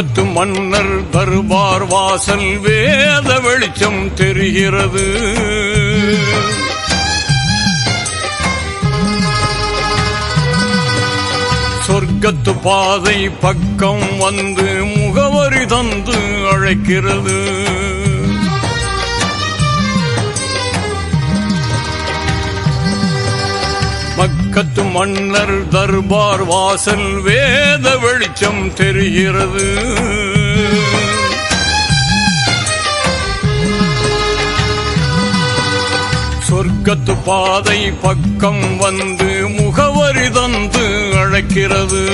மக்கத்து மன்னர் தருபார் வாசல் வேத வெளிச்சம் தெரிகிறது. சொர்க்கத்து பாதை பக்கம் வந்து முகவரி தந்து அழைக்கிறது. கத்து மன்னர் தர்பார் வாசல் வேத வெளிச்சம் தெரிகிறது. சொர்க்கத்து பாதை பக்கம் வந்து முகவரி தந்து அழைக்கிறது.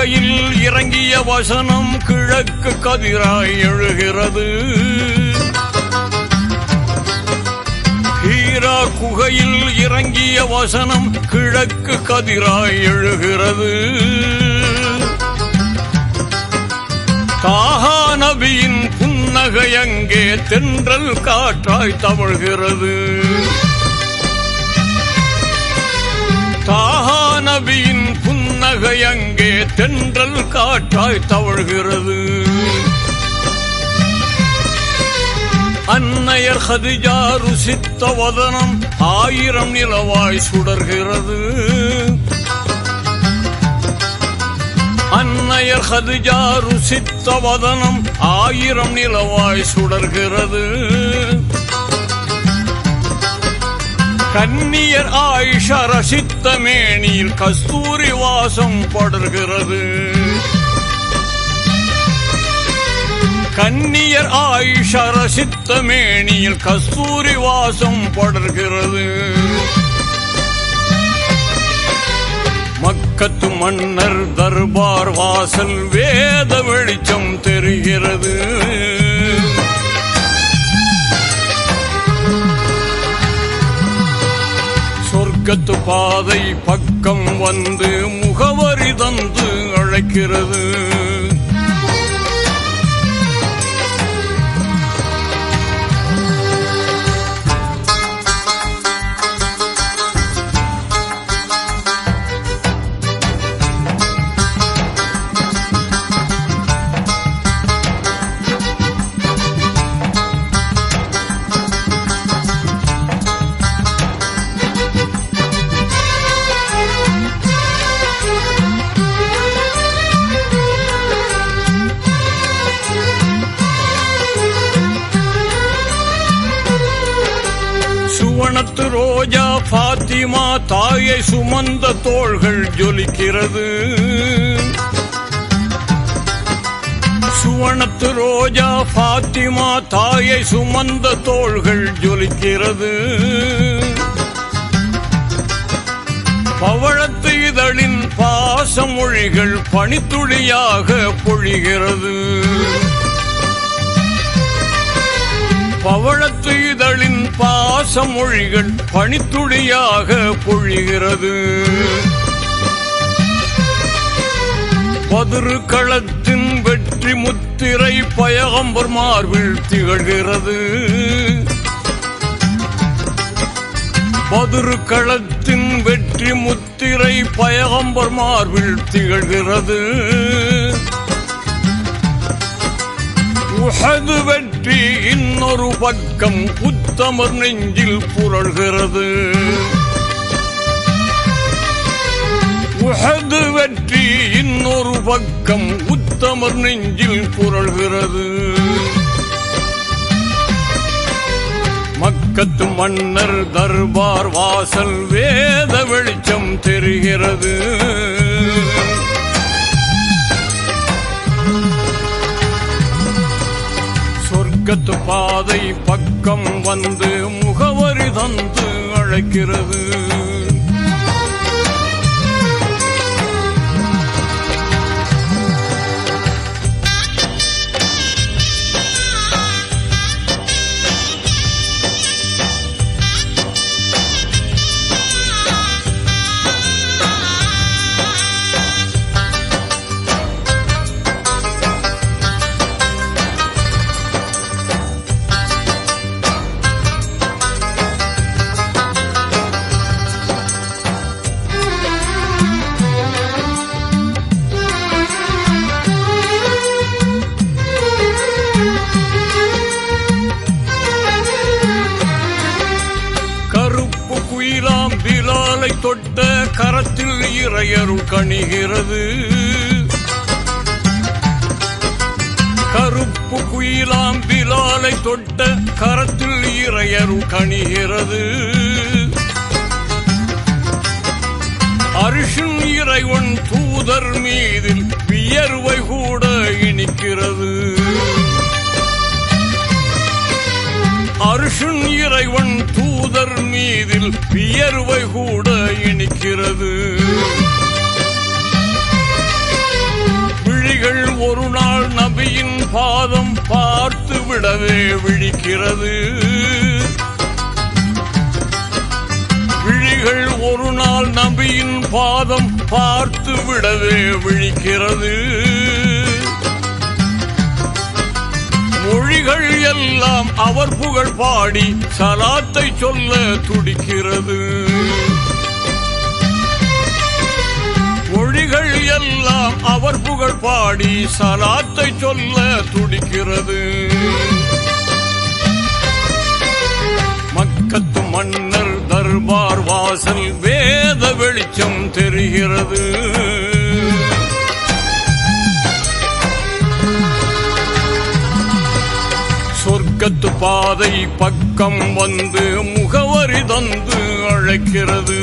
குகையில் இறங்கிய வசனம் கிழக்கு கதிராய் எழுகிறது. ஹீரா குகையில் இறங்கிய வசனம் கிழக்கு கதிராய் எழுகிறது. தாஹா நபியின் புன்னகை அங்கே தென்றல் காற்றாய் தவழ்கிறது. தாஹா நபியின் புன்னகை அங்கே தென்றல் காற்றாய் தவழ்கிறது? அன்னையர் ஹதிஜா ருசித்த வதனம் ஆயிரம் நிலவாய் சுடர்கிறது. அன்னையர் ஹதிஜா ருசித்த வதனம் ஆயிரம் நிலவாய் சுடர்கிறது. கன்னியர் ஆயிஷா ரசித்த மேனியில் கஸ்தூரி வாசம் படர்கிறது. கன்னியர் ஆயுஷர சித்தமேனியில் கஸ்தூரி வாசம் படர்கிறது. மக்கத்து மன்னர் தர்பார் வாசல் வேத வெளிச்சம் தெரிகிறது. சொர்க்கத்து பாதை பக்கம் வந்து முகவரி தந்து அழைக்கிறது. வானத்து ரோஜா பாத்திமா தாயை சுமந்த தோள்கள் ஜொலிக்கிறது. சுவனத்து ரோஜா பாத்திமா தாயை சுமந்த தோள்கள் ஜொலிக்கிறது. பவழத்து இதழின் பாசமொழிகள் பனித்துளியாக பொழிகிறது. பவழத்து இதழின் பாசமொழிகள் பனித்துளியாக பொழிகிறது. பதிரு களத்தின் வெற்றி முத்திரை பயகம்பர் மார்பில் திகழ்கிறது. பதிரு களத்தின் வெற்றி முத்திரை பயகம்பர் மார்பில் திகழ்கிறது. உகது வெற்றி இன்னொரு பக்கம் உத்தமர் நெஞ்சில் புரள்கிறது. உஹது வெற்றி இன்னொரு பக்கம் உத்தமர் நெஞ்சில் புரள்கிறது. மக்கத்து மன்னர் தர்பார் வாசல் வேத வெளிச்சம் தெரிகிறது. சொர்க்கத்து பாதை பக்கம் வந்து முகவரி தந்து அழைக்கிறது. ஆகிறது. கருப்பு குயிலாம் பிலாலை தொட்ட கரத்தில் இறையரு கணிகிறது. அரிஷன் இறைவன் தூதர் மீதில் வியர்வை கூட இனிக்கிறது. அருஷன் இறைவன் தூதர் மீதில் வியர்வை கூட இனிக்கிறது. நபிகள் ஒரு நாள் நபியின் பாதம் பார்த்து விடவே விழிக்கிறது. விழிகள் ஒரு நாள் நபியின் பாதம் பார்த்து விடவே விழிக்கிறது. மொழிகள் எல்லாம் அவர் புகழ் பாடி சலாத்தை சொல்ல துடிக்கிறது. எல்லாம் அவர் புகழ் பாடி சலாத்தை சொல்ல துடிக்கிறது. மக்கத்து மன்னர் தர்பார் வாசல் வேத வெளிச்சம் தெரிகிறது. சொர்க்கத்து பாதை பக்கம் வந்து முகவரி தந்து அழைக்கிறது.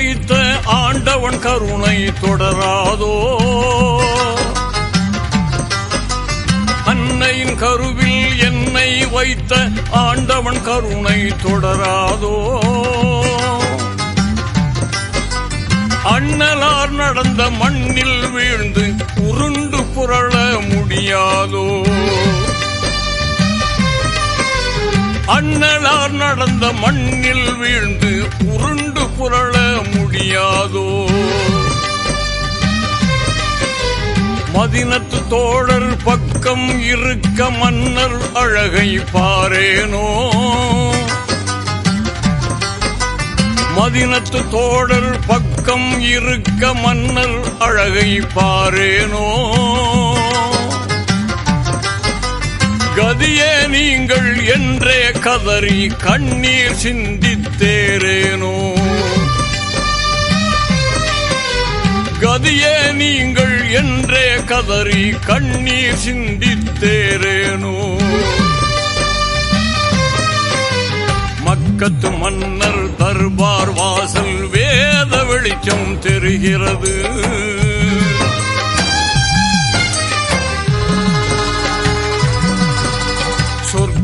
வைத்த ஆண்டவன் கருணை தொடராதோ. அன்னையின் கருவில் என்னை வைத்த ஆண்டவன் கருணை தொடராதோ. அண்ணலார் நடந்த மண்ணில் வீழ்ந்து உருண்டு புரள முடியாதோ. அண்ணலார் நடந்த மண்ணில் வீழ்ந்து உருண்டு புரள முடியாதோ? மதினத்து தோழர் பக்கம் இருக்க மன்னர் அழகை பாரேனோ? மதினத்து தோழர் பக்கம் இருக்க மன்னர் அழகை பாரேனோ? கதியே நீங்கள் என்றே கதறி கண்ணீர் சிந்தித்தேரேனோ. கதியே நீங்கள் என்றே கதறி கண்ணீர் சிந்தித்தேரேனோ. மக்கத்து மன்னர் தர்பார் வாசல் வேத வெளிச்சம் தெரிகிறது.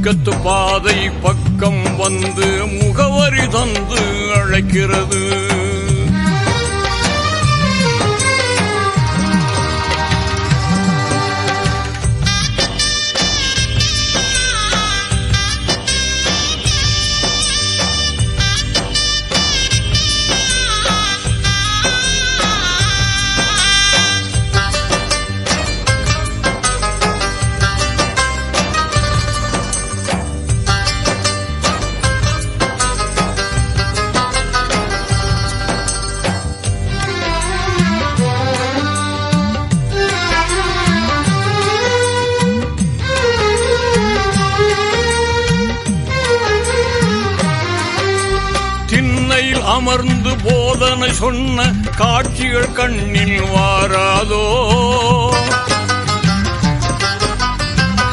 பக்கத்து பாதை பக்கம் வந்து முகவரி தந்து அழைக்கிறது. அமர்ந்து போதனை சொன்ன காட்சிகள் கண்ணில் வாராதோ.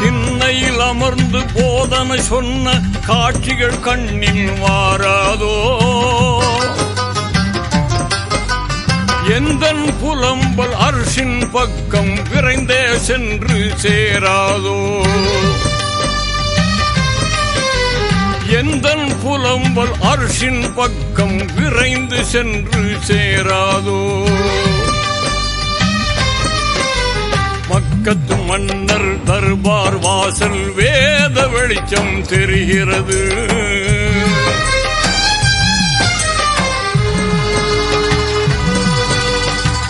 திண்ணையில் அமர்ந்து போதனை சொன்ன காட்சிகள் கண்ணில் வாராதோ. எந்தன் புலம்பல் அரசின் பக்கம் விரைந்தே சென்று சேராதோ. எந்தன் புலம்பல் அரசின் பக்கம் விரைந்து சென்று சேராதோ. மக்கத்து மன்னர் தர்பார் வாசல் வேத வெளிச்சம் தெரிகிறது.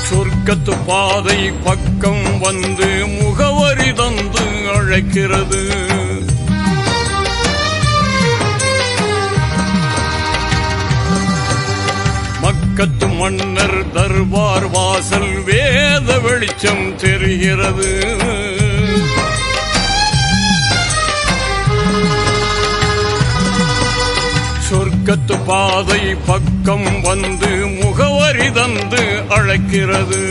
சொர்க்கத்து பாதை பக்கம் வந்து முகவரி தந்து அழைக்கிறது. மக்கத்து மன்னர் தர்பார் வாசல் வேத வெளிச்சம் தெரிகிறது. சொர்க்கத்து பாதை பக்கம் வந்து முகவரி தந்து அழைக்கிறது.